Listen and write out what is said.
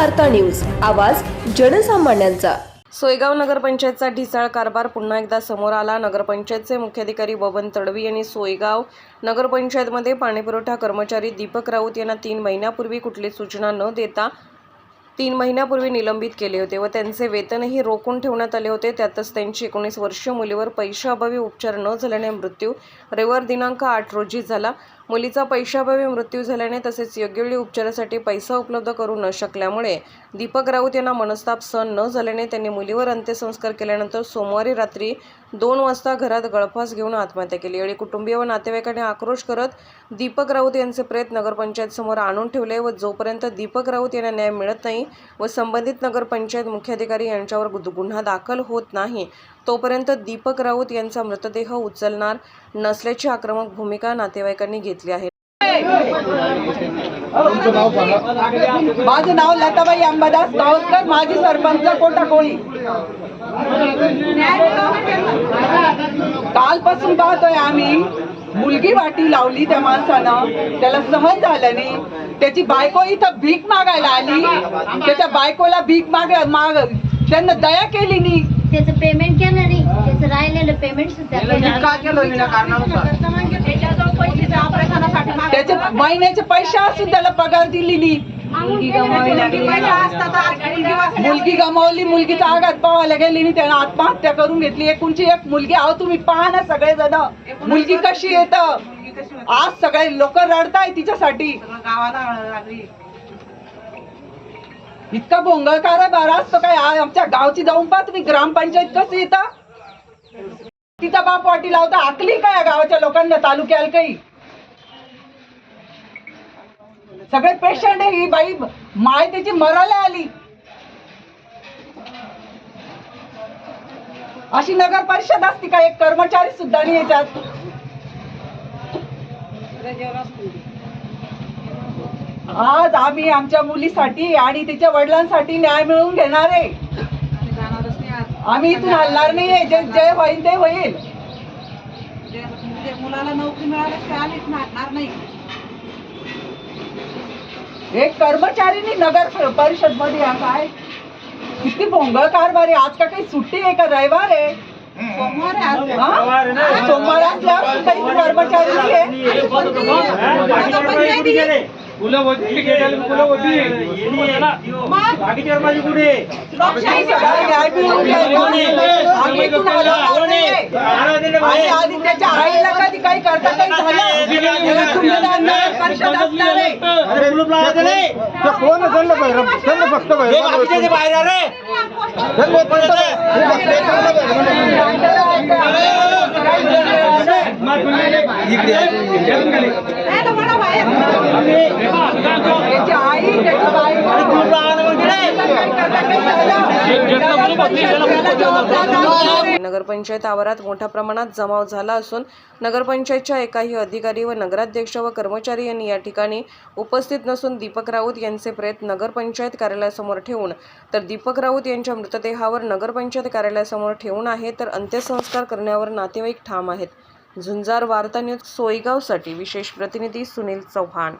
वार्ता न्यूज. आवाज जनसामान्यांचा. सोयगाव नगरपंचायतचा ढिसाळ कारभार पुन्हा एकदा समोर आला. नगरपंचायतचे मुख्याधिकारी बबन तडवी यांनी सोयगाव नगरपंचायतमध्ये पाणीपुरवठा कर्मचारी दीपक राऊत यांना तीन महिन्यापूर्वी कुठली सूचना न देता तीन महिन्यापूर्वी निलंबित केले होते व त्यांचे वेतनही रोखून ठेवण्यात आले होते. त्यातच त्यांची एकोणीस वर्षीय मुलीवर पैशाअभावी उपचार न झाल्याने मृत्यू. रविवार दिनांक आठ रोजी झाला. मुलीचा पैशाअभावी मृत्यू झाल्याने तसेच योग्यवेळी उपचारासाठी पैसा उपलब्ध करू न शकल्यामुळे दीपक राऊत यांना मनस्ताप सहन न झाल्याने त्यांनी मुलीवर अंत्यसंस्कार केल्यानंतर सोमवारी रात्री दोन वाजता घरात गळफास घेऊन आत्महत्या केली. यावेळी कुटुंबीय व नातेवाईकांनी आक्रोश करत दीपक राऊत यांचे प्रेत नगरपंचायत समोर आणून ठेवले व जोपर्यंत दीपक राऊत यांना न्याय मिळत नाही व संबंधित नगरपंचायत मुख्याधिकारी यांच्यावर गुन्हा दाखल होत नाही तोपर्यंत दीपक राऊत यांचा मृतदेह उचलणार नसल्याची आक्रमक भूमिका नातेवाईकांनी घेतली आहे. माझं नाव लताबाई अंबादास गावस्कर माजी सरपंच कोटाकोळी कालपासून पाहतोय आम्ही मुलगी वाटी लावली त्या माणसानं त्याला सहन झालं नाही. त्याची बायको इथं भीक मागायला आली. त्याच्या बायकोला भीक माग माग त्यांना दया केली नाही. त्याचं पेमेंट केलं नाही. त्याचं राहिलेलं पेमेंट सुद्धा महिन्याचे पैसे असून त्याला पगार दिली नाही मुलगी गमावली. मुलगीचा आघात पावायला गेली आणि त्यानं आत्महत्या करून घेतली. एकुणची एक मुलगी आहो तुम्ही पहा ना सगळे जण मुलगी कशी येत? आज सगळे लोक रडताय तिच्यासाठी. इतका भोंगळ कारभार असतो काय? आ- आमच्या गावची जाऊन पहा तुम्ही. ग्रामपंचायत कशी येतं? तिचा बाप वाटी लावता. आकली काय गावाच्या लोकांना तालुक्याला काही? सगळे पेशंट आहे ही बाई माय त्याची मराला आली. अशी नगर परिषद असती का? एक कर्मचारी सुद्धा नाही याच्यात. आज आम्ही आमच्या मुलीसाठी आणि तिच्या वडिलांसाठी न्याय मिळवून घेणार आहे. आम्ही इथून हलणार नाहीये. जे जे होईल ते होईल. मुलाला नोकरी मिळाल्याशिवाय आम्हीच नाही. एक कर्मचारीनी नगर परिषदमध्ये काय किती भोंगळ कारभार आहे आज का काही सुट्टी आहे का रविवार आहे सोमवार आहे आज. हा? सोमवार असल्यावर इथे कर्मचारी नाही आहे होती होती माझी कुठे. आणि आधी त्याच्या आईला कधी काही करता काही झालं परिषद असणार आहे अरे कुलूप लावायचं नाही. कोण चाललं बाहेर? चाललं फक्त बाहेर. हे बाकीचे ते बाहेर आहे रे फक्त बाहेर. कुलूप नगरपंचायत आवारात मोठ्या प्रमाणात जमाव झाला असून नगरपंचायतच्या एकाही अधिकारी व नगराध्यक्ष व कर्मचारी यांनी या ठिकाणी उपस्थित नसून दीपक राऊत यांचे प्रेत नगरपंचायत कार्यालयासमोर ठेवून तर दीपक राऊत यांच्या मृतदेहावर नगरपंचायत कार्यालयासमोर ठेवून आहे तर अंत्यसंस्कार करण्यावर नातेवाईक ठाम आहेत. झुंजार वार्ता न्यूज सोयगावसाठी विशेष प्रतिनिधी सुनील चव्हाण.